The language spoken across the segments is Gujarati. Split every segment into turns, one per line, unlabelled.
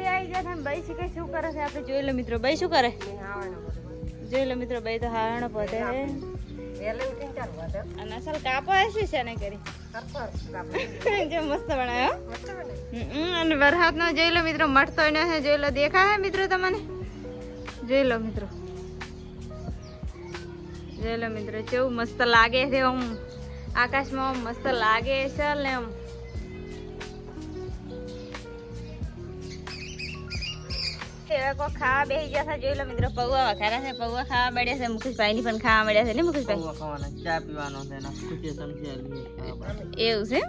બારી આવી ગયા ને બાઈ શીખે શું કરે છે? આપણે જોઈ લો મિત્રો બાઈ શું કરે? જોઈ લો મિત્રો બાઈ તો હારણ પોતે અને અસલ કાપો હશે છે ને કરી? જે મસ્ત બનાવ્યો અને વરસાદનો જોઈ લો મિત્રો મઠતો એનો છે જોઈ લો દેખાય મિત્રો તમને? જોઈ લો મિત્રો. જોઈ લો મિત્રો કેવું મસ્ત લાગે છે આમ. આકાશમાં મસ્ત લાગે છે ને આમ. કોઈ ખાવા બેસી ગયા છે જોઈ લો મિત્રો પૌવા વખારા છે પૌવા ખાવા મળ્યા છે મુકેશભાઈ ની પણ ખાવા મળ્યા છે ને મુકેશભાઈ?
પૌવા ખાવાના ચા પીવાનો છે ને ખુશી સમજ્યા
એવું છે?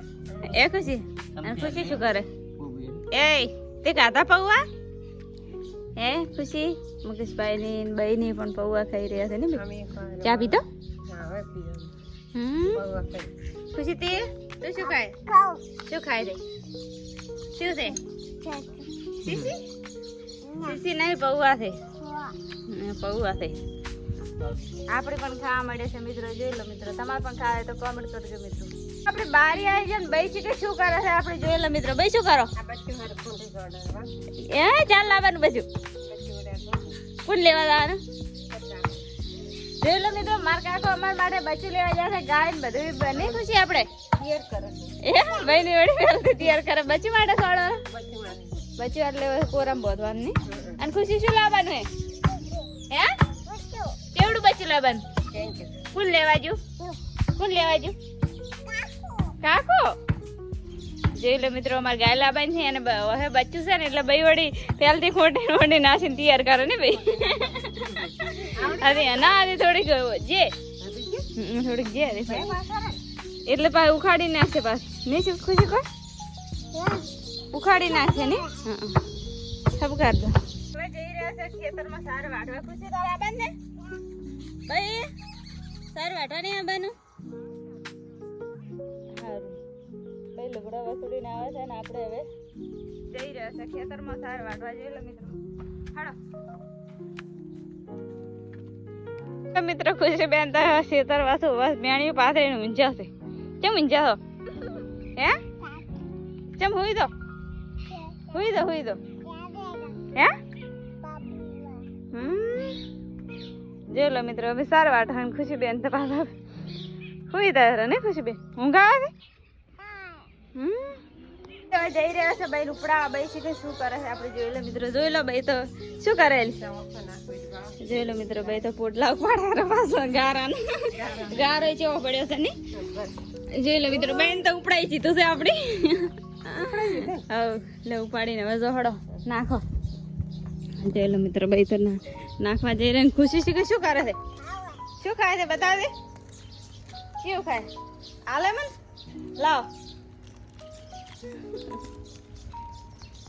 એ ખુશી? અને ખુશી શું કરે? એ તે ખાધા પૌવા? હે ખુશી? મુકેશભાઈ ની બાઈ ની પણ પૌવા ખાઈ રહ્યા છે ને? ચા પીધો? હમ. ખુશી તે? તું શું ખાય? શું ખાય રે? શું છે? સીસી સીસી નહીં પૌવા. છે પૌવા છે આપણે પણ ખાવા મળે છે મિત્રો જોઈ લો મિત્રો. તમારે પણ ખાવા તો કોમેન્ટ કરજો મિત્રો. આપણે બારી આવી જાય ને બાઈ કે શું કરે છે આપણે જોઈ લો મિત્રો. બાઈ શું કરો? એ ચાલ લાવવાનું બધું કોણ? લેવા જવાનું જોઈ લો મિત્રો માર કાકો અમારા માટે બચ્ચું લેવા જાય છે ગાય ને બધું. બની ખુશી આપણે એ ભાઈ ની વળી તૈયાર કરે. બચ્ચું માટે સોડો બચ્ચું એટલે કોરમ બોધવાનું. નહીં અને ખુશી શું લાવવાનું હે? હે? કેવડું બચ્ચું લાવવાનું? ફૂલ લેવા ફૂલ કોણ લેવા જુ કાકો? જોઈ લો મિત્રો, અમારે ગાય લાવવાની છે અને હવે બચ્ચું છે ને એટલે ભાઈ વળી પહેલથી ખોટી ખોટી નાસીને તૈયાર કરે ને ભાઈ. અરે ના અરે થોડીક જે. થોડીક જે અરે એટલે પાછું ઉખાડી નાખશે પાછ. નહીં ખુશી કોઈ ઉખાડી નાખશે ને? હા સબ કર દો. હવે જઈ રહ્યા છે ખેતરમાં સાર વાટવા ખુશી તારે આબાન ને ભાઈ સાર વાટવા નહીં આબાનું સારું. ભાઈ લુગડા વસૂડીને આવે છે ને આપણે હવે. જઈ રહ્યા છે ખેતરમાં સાર વાટવા જઈ લો મિત્રો. હાડો તો મિત્રો ખુશી બેન તો ખેતર વાસુ બસ બેણી પાસે ઊંઝા કેમ ઊંઝા છો? હે? કેમ હોય દો હુઈ દો હુઈ દો. હે? જોઈ લો મિત્રો હવે સાર વાટણ ખુશી બેન તો પાછા હુઈ દે ને ખુશી બેન ઊંઘ આવે હમ. હવે જઈ રહ્યા છે ભાઈ રૂપડા ભાઈ છે કે શું કરે છે? આપણે જોઈ લો મિત્રો, જોઈ લો ભાઈ તો શું કરેલી? જોઈ લો મિત્રો ભાઈ તો પોટલા ઉપાડે પાછો ગારાનો. ગારો ચેવો પડ્યો છે ને? જોઈ લો મિત્રો, બેન તો ઉપડાઈ જીતું છે આપણી. લે ઉપાડીને હવે જોહડો, નાખો. જોઈ મિત્ર ભાઈ તો નાખવા જઈ રહ્યા ખુશી છે કે શું કરે છે? શું ખાય છે બતાવ શું ખાય? આલે મન? લાવ.